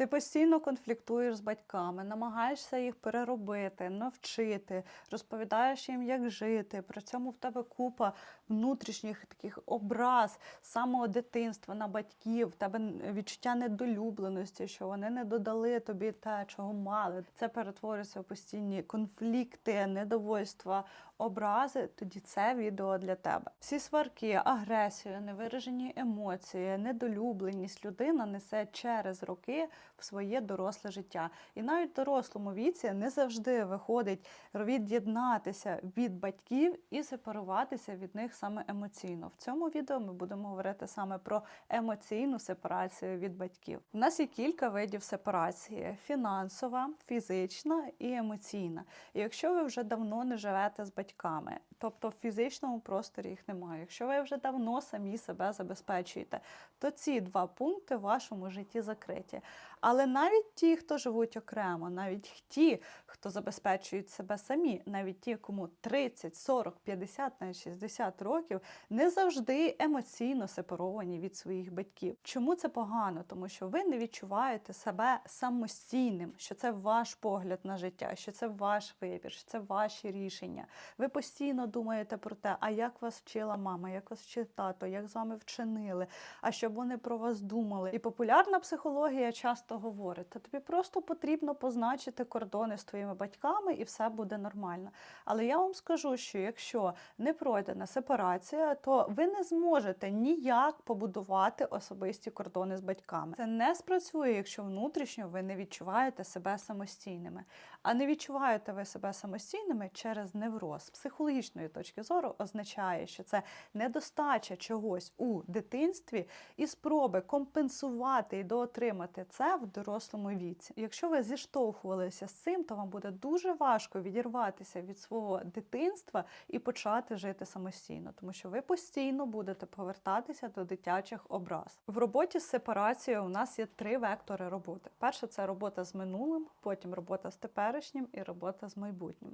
Ти постійно конфліктуєш з батьками, намагаєшся їх переробити, навчити, розповідаєш їм, як жити. При цьому в тебе купа внутрішніх таких образ самого дитинства на батьків, тебе відчуття недолюбленості, що вони не додали тобі те, чого мали. Це перетворюється в постійні конфлікти, недовольства, образи. Тоді це відео для тебе. Всі сварки, агресію, невиражені емоції, недолюбленість людина несе через роки в своє доросле життя. І навіть в дорослому віці не завжди виходить від'єднатися від батьків і сепаруватися від них саме емоційно. В цьому відео ми будемо говорити саме про емоційну сепарацію від батьків. У нас є кілька видів сепарації: фінансова, фізична і емоційна. І якщо ви вже давно не живете з батьками, тобто в фізичному просторі їх немає, якщо ви вже давно самі себе забезпечуєте, то ці два пункти в вашому житті закриті. Але навіть ті, хто живуть окремо, навіть ті, хто забезпечують себе самі, навіть ті, кому 30, 40, 50, навіть 60 років, не завжди емоційно сепаровані від своїх батьків. Чому це погано? Тому що ви не відчуваєте себе самостійним, що це ваш погляд на життя, що це ваш вибір, що це ваші рішення. Ви постійно думаєте про те, а як вас вчила мама, як вас вчив тато, як з вами вчинили, а щоб вони про вас думали. І популярна психологія часто говорить: та тобі просто потрібно позначити кордони з твоїми батьками, і все буде нормально. Але я вам скажу, що якщо не пройдена сепарація, то ви не зможете ніяк побудувати особисті кордони з батьками. Це не спрацює, якщо внутрішньо ви не відчуваєте себе самостійними. А не відчуваєте ви себе самостійними через невроз. З психологічної точки зору означає, що це недостача чогось у дитинстві і спроби компенсувати і доотримати це в дорослому віці. Якщо ви зіштовхувалися з цим, то вам буде дуже важко відірватися від свого дитинства і почати жити самостійно, тому що ви постійно будете повертатися до дитячих образ. В роботі з сепарацією у нас є три вектори роботи. Перше це робота з минулим, потім робота з теперішнім і робота з майбутнім.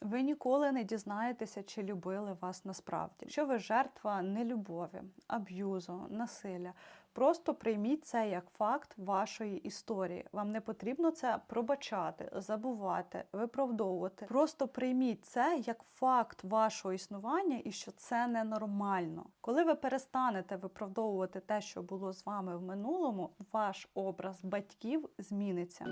Ви ніколи не дізнаєтеся, чи любили вас насправді. Якщо ви жертва нелюбові, аб'юзу, насилля, просто прийміть це як факт вашої історії. Вам не потрібно це пробачати, забувати, виправдовувати. Просто прийміть це як факт вашого існування і що це ненормально. Коли ви перестанете виправдовувати те, що було з вами в минулому, ваш образ батьків зміниться.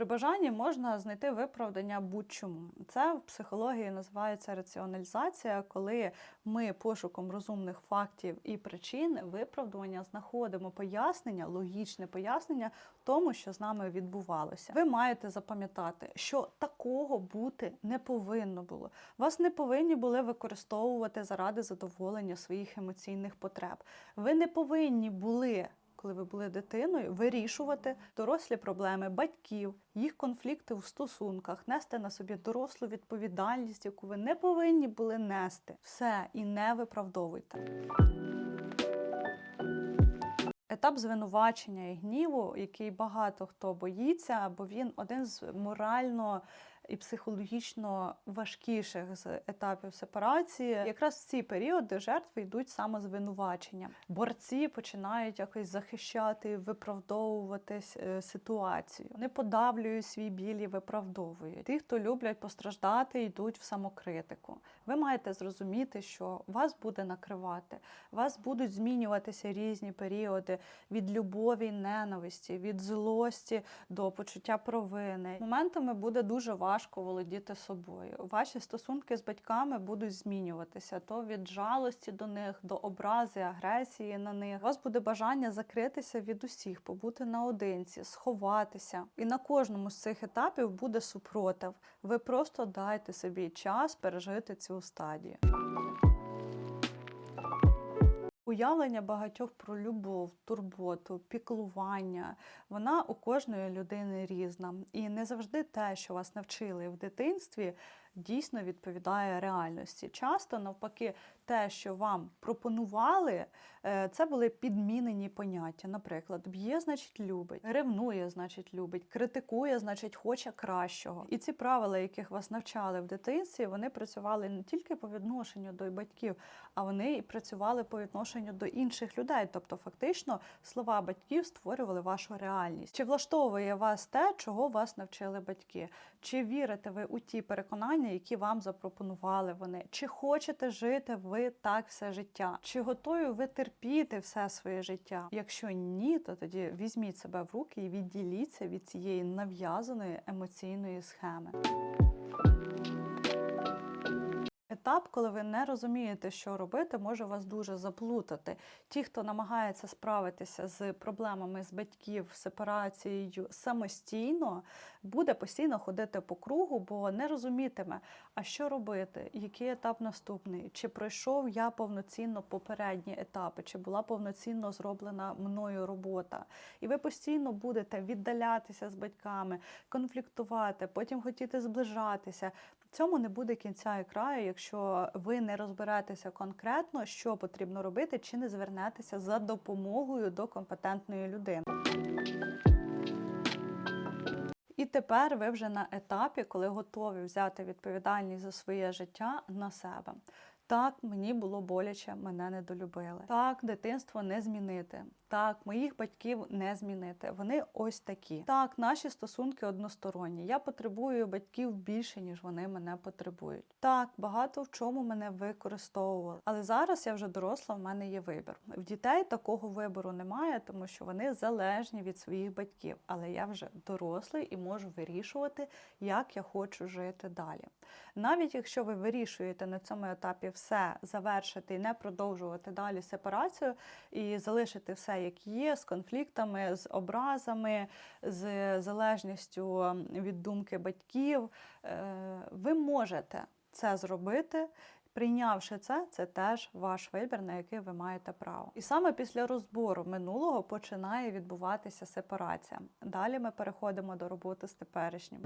При бажанні можна знайти виправдання будь-чому. Це в психології називається раціоналізація, коли ми пошуком розумних фактів і причин виправдування знаходимо пояснення, логічне пояснення тому, що з нами відбувалося. Ви маєте запам'ятати, що такого бути не повинно було. Вас не повинні були використовувати заради задоволення своїх емоційних потреб. Ви не повинні були коли ви були дитиною, вирішувати дорослі проблеми батьків, їх конфлікти в стосунках, нести на собі дорослу відповідальність, яку ви не повинні були нести. Все і не виправдовуйте. Етап звинувачення і гніву, який багато хто боїться, бо він один з морально і психологічно важкіших з етапів сепарації. Якраз в ці періоди жертви йдуть самозвинувачення. Борці починають якось захищати, виправдовувати е, ситуацію. Вони подавлюють свій біль і виправдовують. Ті, хто люблять постраждати, йдуть в самокритику. Ви маєте зрозуміти, що вас буде накривати, вас будуть змінюватися різні періоди від любові, ненависті, від злості до почуття провини. Моментами буде дуже важко володіти собою. Ваші стосунки з батьками будуть змінюватися то від жалості до них, до образи, агресії на них. У вас буде бажання закритися від усіх, побути наодинці, сховатися. І на кожному з цих етапів буде супротив. Ви просто дайте собі час пережити цю стадію. Уявлення багатьох про любов, турботу, піклування, вона у кожної людини різна. І не завжди те, що вас навчили в дитинстві, дійсно відповідає реальності. Часто, навпаки, те, що вам пропонували, е, це були підмінені поняття. Наприклад, б'є, значить, любить, ревнує, значить, любить, критикує, значить, хоче кращого. І ці правила, яких вас навчали в дитинстві, вони працювали не тільки по відношенню до батьків, а вони і працювали по відношенню до інших людей. Тобто, фактично, слова батьків створювали вашу реальність. Чи влаштовує вас те, чого вас навчили батьки? Чи вірите ви у ті переконання, які вам запропонували вони? Чи хочете жити ви так все життя? Чи готові ви терпіти все своє життя? Якщо ні, то тоді візьміть себе в руки і відділіться від цієї нав'язаної емоційної схеми. Етап, коли ви не розумієте, що робити, може вас дуже заплутати. Ті, хто намагається справитися з проблемами з батьків, сепарацією самостійно, буде постійно ходити по кругу, бо не розумітиме, а що робити, який етап наступний, чи пройшов я повноцінно попередні етапи, чи була повноцінно зроблена мною робота. І ви постійно будете віддалятися з батьками, конфліктувати, потім хотіти зближатися. Цьому не буде кінця і краю, якщо ви не розберетеся конкретно, що потрібно робити, чи не звернетеся за допомогою до компетентної людини. І тепер ви вже на етапі, коли готові взяти відповідальність за своє життя на себе. Так, мені було боляче, мене недолюбили. Так, дитинство не змінити. Так, моїх батьків не змінити. Вони ось такі. Так, наші стосунки односторонні. Я потребую батьків більше, ніж вони мене потребують. Так, багато в чому мене використовували. Але зараз я вже доросла, в мене є вибір. В дітей такого вибору немає, тому що вони залежні від своїх батьків. Але я вже дорослий і можу вирішувати, як я хочу жити далі. Навіть якщо ви вирішуєте на цьому етапі все завершити і не продовжувати далі сепарацію і залишити все як є, з конфліктами, з образами, з залежністю від думки батьків, е, ви можете це зробити. Прийнявши це, це теж ваш вибір, на який ви маєте право. І саме після розбору минулого починає відбуватися сепарація. Далі ми переходимо до роботи з теперішнім.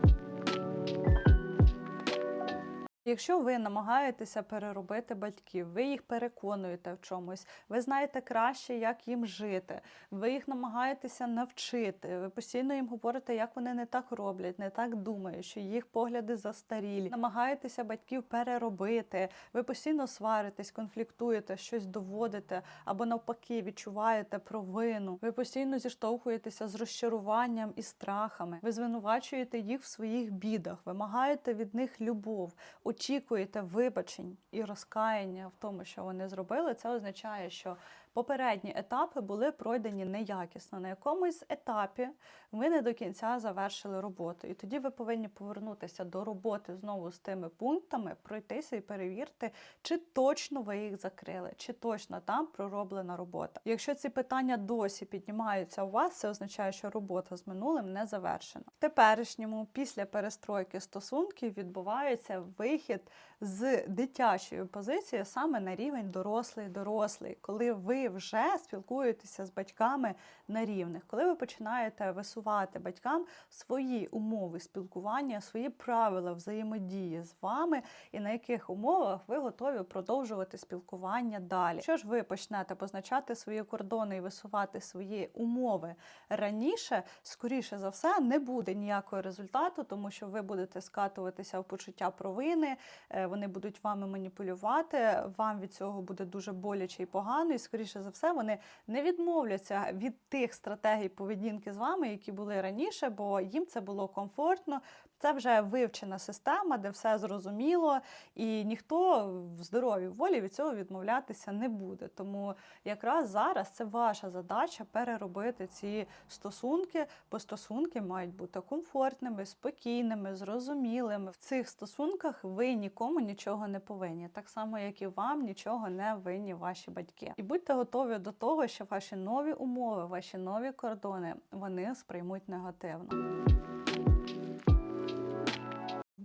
Якщо ви намагаєтеся переробити батьків, ви їх переконуєте в чомусь, ви знаєте краще, як їм жити, ви їх намагаєтеся навчити, ви постійно їм говорите, як вони не так роблять, не так думають, що їх погляди застарілі, намагаєтеся батьків переробити, ви постійно сваритесь, конфліктуєте, щось доводите або навпаки відчуваєте провину. Ви постійно зіштовхуєтеся з розчаруванням і страхами. Ви звинувачуєте їх в своїх бідах, вимагаєте від них любов очікуєте вибачень і розкаяння в тому, що вони зробили, це означає, що попередні етапи були пройдені неякісно. На якомусь етапі ви не до кінця завершили роботу. І тоді ви повинні повернутися до роботи знову з тими пунктами, пройтися і перевірити, чи точно ви їх закрили, чи точно там пророблена робота. Якщо ці питання досі піднімаються у вас, це означає, що робота з минулим не завершена. В теперішньому, після перестройки стосунків, відбувається вихід з дитячої позиції саме на рівень дорослий-дорослий, коли ви вже спілкуєтеся з батьками на рівних, коли ви починаєте висувати батькам свої умови спілкування, свої правила взаємодії з вами, і на яких умовах ви готові продовжувати спілкування далі. Що ж ви почнете позначати свої кордони і висувати свої умови раніше, скоріше за все, не буде ніякого результату, тому що ви будете скатуватися в почуття провини, е, вони будуть вами маніпулювати, вам від цього буде дуже боляче і погано, і скоріше за все, вони не відмовляться від тих стратегій поведінки з вами, які були раніше, бо їм це було комфортно. Це вже вивчена система, де все зрозуміло, і ніхто в здоровій волі від цього відмовлятися не буде. Тому якраз зараз це ваша задача переробити ці стосунки, бо стосунки мають бути комфортними, спокійними, зрозумілими. В цих стосунках ви нікому нічого не повинні, так само, як і вам нічого не винні ваші батьки. І будьте готові до того, що ваші нові умови, ваші нові кордони вони сприймуть негативно.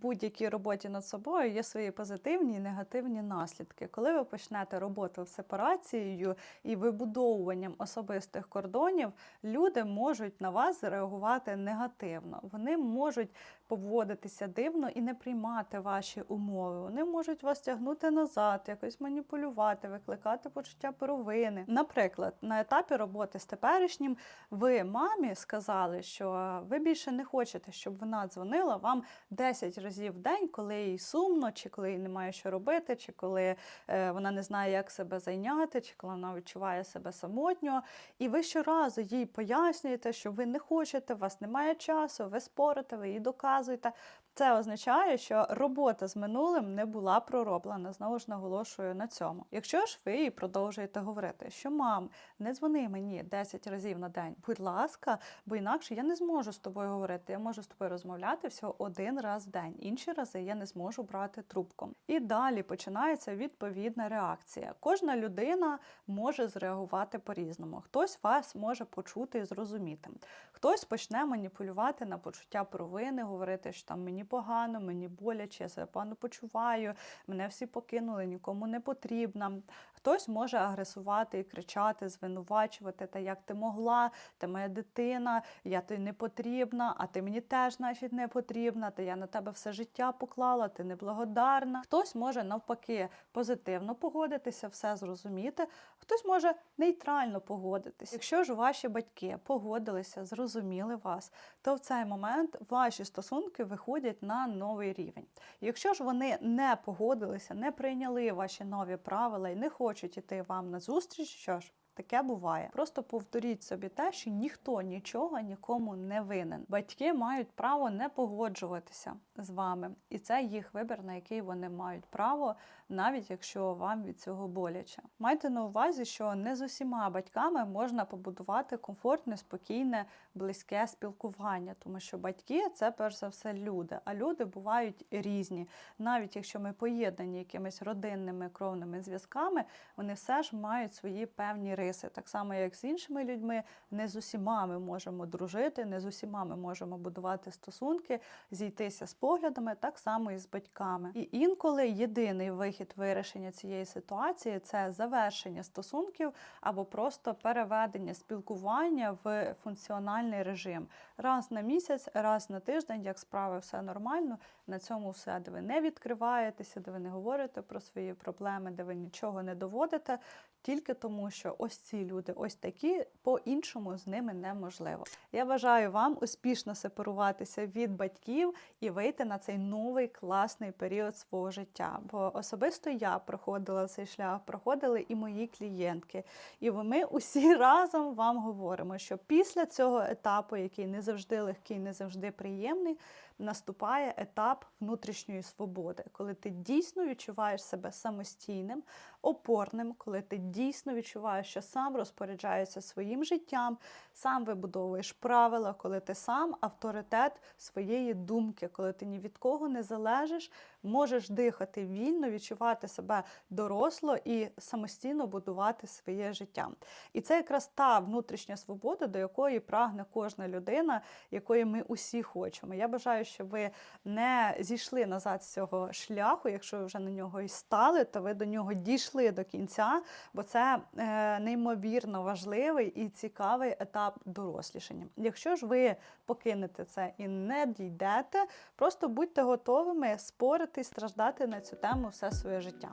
Будь-якій роботі над собою є свої позитивні і негативні наслідки. Коли ви почнете роботу з сепарацією і вибудовуванням особистих кордонів, люди можуть на вас реагувати негативно. Вони можуть поводитися дивно і не приймати ваші умови. Вони можуть вас тягнути назад, якось маніпулювати, викликати почуття провини. Наприклад, на етапі роботи з теперішнім ви мамі сказали, що ви більше не хочете, щоб вона дзвонила вам 10 разів в день, коли їй сумно, чи коли їй немає що робити, чи коли е, вона не знає, як себе зайняти, чи коли вона відчуває себе самотньо. І ви щоразу їй пояснюєте, що ви не хочете, у вас немає часу, ви спорите, ви їй доказуєте показуєте, це означає, що робота з минулим не була пророблена. Знову ж наголошую на цьому. Якщо ж ви продовжуєте говорити, що мам, не дзвони мені 10 разів на день, будь ласка, бо інакше я не зможу з тобою говорити. Я можу з тобою розмовляти всього один раз в день. Інші рази я не зможу брати трубку. І далі починається відповідна реакція. Кожна людина може зреагувати по-різному. Хтось вас може почути і зрозуміти. Хтось почне маніпулювати на почуття провини, говорити, що там мені погано, мені боляче, я себе погано почуваю, мене всі покинули, нікому не потрібна. Хтось може агресувати і кричати, звинувачувати, та як ти могла, ти моя дитина, я тобі не потрібна, а ти мені теж, значить, не потрібна, та я на тебе все життя поклала, ти неблагодарна. Хтось може навпаки позитивно погодитися, все зрозуміти, хтось може нейтрально погодитися. Якщо ж ваші батьки погодилися, зрозуміли вас, то в цей момент ваші стосунки виходять на новий рівень. Якщо ж вони не погодилися, не прийняли ваші нові правила і не хочуть іти вам на зустріч, що ж. Таке буває. Просто повторіть собі те, що ніхто нічого нікому не винен. Батьки мають право не погоджуватися з вами, і це їх вибір, на який вони мають право, навіть якщо вам від цього боляче. Майте на увазі, що не з усіма батьками можна побудувати комфортне, спокійне, близьке спілкування, тому що батьки це перш за все люди, а люди бувають різні. Навіть якщо ми поєднані якимись родинними кровними зв'язками, вони все ж мають свої певні риси. Так само, як з іншими людьми, не з усіма ми можемо дружити, не з усіма ми можемо будувати стосунки, зійтися з поглядами, так само і з батьками. І інколи єдиний вихід вирішення цієї ситуації це завершення стосунків або просто переведення спілкування в функціональний режим. Раз на місяць, раз на тиждень, як справи все нормально, на цьому все, де ви не відкриваєтеся, де ви не говорите про свої проблеми, де ви нічого не доводите. Тільки тому, що ось ці люди, ось такі, по-іншому з ними неможливо. Я бажаю вам успішно сепаруватися від батьків і вийти на цей новий класний період свого життя. Бо особисто я проходила цей шлях, проходили і мої клієнтки. І ми усі разом вам говоримо, що після цього етапу, який не завжди легкий, не завжди приємний, наступає етап внутрішньої свободи, коли ти дійсно відчуваєш себе самостійним, опорним, коли ти дійсно відчуваєш, що сам розпоряджаєшся своїм життям, сам вибудовуєш правила, коли ти сам авторитет своєї думки, коли ти ні від кого не залежиш, можеш дихати вільно, відчувати себе доросло і самостійно будувати своє життя. І це якраз та внутрішня свобода, до якої прагне кожна людина, якої ми усі хочемо. Я бажаю, щоб ви не зійшли назад з цього шляху. Якщо ви вже на нього і стали, то ви до нього дійшли до кінця, бо це е, неймовірно важливий і цікавий етап дорослішання. Якщо ж ви покинете це і не дійдете, просто будьте готовими спорити і страждати на цю тему все своє життя.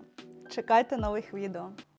Чекайте нових відео.